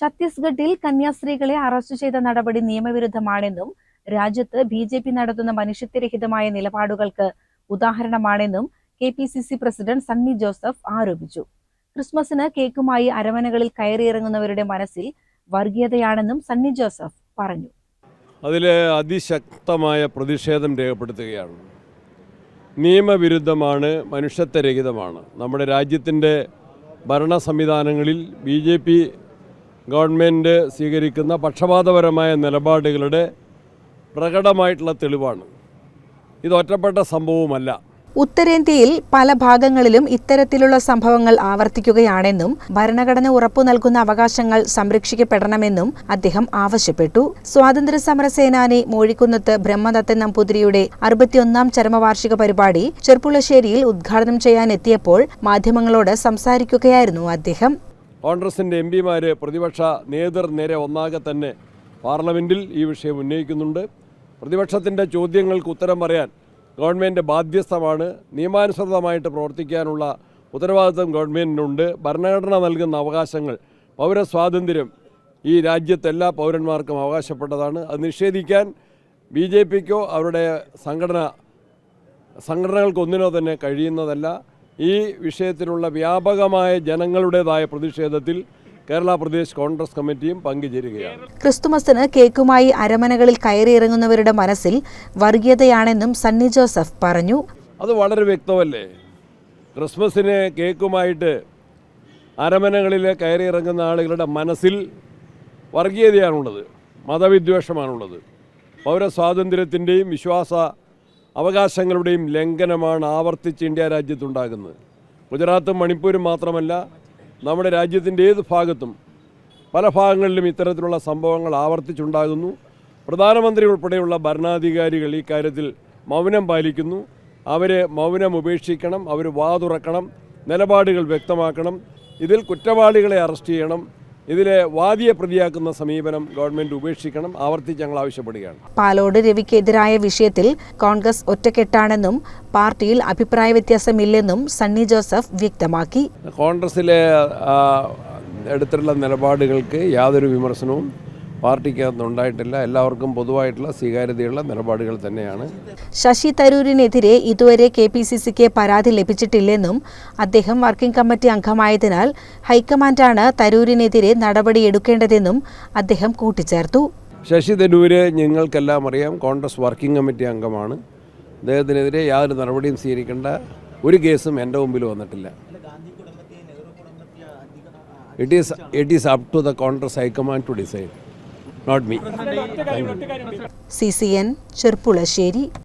ഛത്തീസ്ഗഡിൽ കന്യാസ്ത്രീകളെ അറസ്റ്റ് ചെയ്ത നടപടി നിയമവിരുദ്ധമാണെന്നും രാജ്യത്ത് ബി ജെ പി നടത്തുന്ന മനുഷ്യത്വരഹിതമായ നിലപാടുകൾക്ക് ഉദാഹരണമാണെന്നും K P C C president Sunny Joseph ആരോപിച്ചു. ക്രിസ്മസിന് കേക്കുമായി അരമനകളിൽ കയറിയിറങ്ങുന്നവരുടെ മനസ്സിൽ വർഗീയതയാണെന്നും സണ്ണി ജോസഫ് പറഞ്ഞു. അതിൽ അതിശക്തമായ പ്രതിഷേധം രേഖപ്പെടുത്തുകയാണ്. നിയമവിരുദ്ധമാണ് മനുഷ്യത്വരഹിതമാണ്. നമ്മുടെ രാജ്യത്തിന്റെ ഭരണ സംവിധാനങ്ങളിൽ ബി ജെ പി ഗവൺമെന്റ് സ്വീകരിക്കുന്ന പക്ഷപാതപരമായ നിലപാടുകളുടെ പ്രകടമായിട്ടുള്ള തെളിവാണ്. ഇത് ഒറ്റപ്പെട്ട സംഭവവുമല്ല. ഉത്തരേന്ത്യയിൽ പല ഭാഗങ്ങളിലും ഇത്തരത്തിലുള്ള സംഭവങ്ങൾ ആവർത്തിക്കുകയാണെന്നും ഭരണഘടന ഉറപ്പു നൽകുന്ന അവകാശങ്ങൾ സംരക്ഷിക്കപ്പെടണമെന്നും അദ്ദേഹം ആവശ്യപ്പെട്ടു. സ്വാതന്ത്ര്യ സമര സേനാനി മോഴിക്കുന്നത്ത് ബ്രഹ്മദത്തൻ നമ്പൂതിരിയുടെ അറുപത്തിയൊന്നാം ചരമവാർഷിക പരിപാടി ചെർപ്പുളശ്ശേരിയിൽ ഉദ്ഘാടനം ചെയ്യാനെത്തിയപ്പോൾ മാധ്യമങ്ങളോട് സംസാരിക്കുകയായിരുന്നു അദ്ദേഹം. കോൺഗ്രസിന്റെ എം പിമാർ പ്രതിപക്ഷ നേതൃനിര ഒന്നാകെ തന്നെ പാർലമെന്റിൽ ഈ വിഷയം ഉന്നയിക്കുന്നുണ്ട്. പ്രതിപക്ഷത്തിന്റെ ചോദ്യങ്ങൾക്ക് ഉത്തരം പറയാൻ ഗവൺമെന്റ് ബാധ്യസ്ഥമാണ്. നിയമാനുസൃതമായിട്ട് പ്രവർത്തിക്കാനുള്ള ഉത്തരവാദിത്വം ഗവൺമെന്റിനുണ്ട് ഭരണഘടന നൽകുന്ന അവകാശങ്ങൾ പൗരസ്വാതന്ത്ര്യം ഈ രാജ്യത്തെ എല്ലാ പൗരന്മാർക്കും അവകാശപ്പെട്ടതാണ്. അത് നിഷേധിക്കാൻ ബി അവരുടെ സംഘടന സംഘടനകൾക്കൊന്നിനോ തന്നെ കഴിയുന്നതല്ല. ഈ വിഷയത്തിലുള്ള വ്യാപകമായ ജനങ്ങളുടേതായ പ്രതിഷേധത്തിൽ കേരള പ്രദേശ് കോൺഗ്രസ് കമ്മിറ്റിയും പങ്കുചേരുകയാണ്. ക്രിസ്തുമസിന് കേക്കുമായി അരമനകളിൽ കയറിയിറങ്ങുന്നവരുടെ മനസ്സിൽ വർഗീയതയാണെന്നും സണ്ണി ജോസഫ് പറഞ്ഞു. അത് വളരെ വ്യക്തമല്ലേ? ക്രിസ്മസിന് കേക്കുമായിട്ട് അരമനകളിൽ കയറിയിറങ്ങുന്ന ആളുകളുടെ മനസ്സിൽ വർഗീയതയാണുള്ളത് മതവിദ്വേഷമാണുള്ളത്. പൗരസ്വാതന്ത്ര്യത്തിന്റെയും വിശ്വാസ അവകാശങ്ങളുടെയും ലംഘനമാണ് ആവർത്തിച്ച് ഇന്ത്യ രാജ്യത്തുണ്ടാകുന്നത്. ഗുജറാത്തും മണിപ്പൂരും മാത്രമല്ല നമ്മുടെ രാജ്യത്തിന്റെ ഏത് ഭാഗത്തും പല ഭാഗങ്ങളിലും ഇത്തരത്തിലുള്ള സംഭവങ്ങൾ ആവർത്തിച്ചുണ്ടാകുന്നു. പ്രധാനമന്ത്രി ഉൾപ്പെടെയുള്ള ഭരണാധികാരികൾ ഈ കാര്യത്തിൽ മൗനം പാലിക്കുന്നു. അവർ മൗനം ഉപേക്ഷിക്കണം അവർ വാതുറക്കണം നിലപാടുകൾ വ്യക്തമാക്കണം. ഇതിൽ കുറ്റവാളികളെ അറസ്റ്റ് ചെയ്യണം. ഇതിലെ വാദിയെ പ്രതിയാക്കുന്ന സമീപനം ഗവൺമെന്റ് ഉപേക്ഷിക്കണം ആവർത്തിച്ച് ഞങ്ങൾ ആവശ്യപ്പെടുകയാണ്. പാലോട് രവിക്കെതിരായ വിഷയത്തിൽ കോൺഗ്രസ് ഒറ്റക്കെട്ടാണെന്നും പാർട്ടിയിൽ അഭിപ്രായ വ്യത്യാസമില്ലെന്നും സണ്ണി ജോസഫ് വ്യക്തമാക്കി. കോൺഗ്രസിലെ എടുത്തിട്ടുള്ള നിലപാടുകൾക്ക് യാതൊരു വിമർശനവും പാർട്ടിക്കകത്ത് ഉണ്ടായിട്ടില്ല എല്ലാവർക്കും പൊതുവായിട്ടുള്ള സ്വീകാര്യതയുള്ള നിലപാടുകൾ തന്നെയാണ്. ശശി തരൂരിനെതിരെ ഇതുവരെ കെ പി സി സിക്ക് പരാതി ലഭിച്ചിട്ടില്ലെന്നും അദ്ദേഹം വർക്കിംഗ് കമ്മിറ്റി അംഗമായതിനാൽ ഹൈക്കമാൻഡാണ് തരൂരിനെതിരെ നടപടി എടുക്കേണ്ടതെന്നും അദ്ദേഹം കൂട്ടിച്ചേർത്തു. ശശി തരൂര് ഞങ്ങൾക്കെല്ലാം അറിയാം കോൺഗ്രസ് വർക്കിംഗ് കമ്മിറ്റി അംഗമാണ്. അദ്ദേഹത്തിനെതിരെ യാതൊരു നടപടിയും സ്വീകരിക്കേണ്ട ഒരു കേസും എന്റെ മുമ്പിൽ വന്നിട്ടില്ല. It is it is up to the Congress high command to decide not me C C N Cherpulassery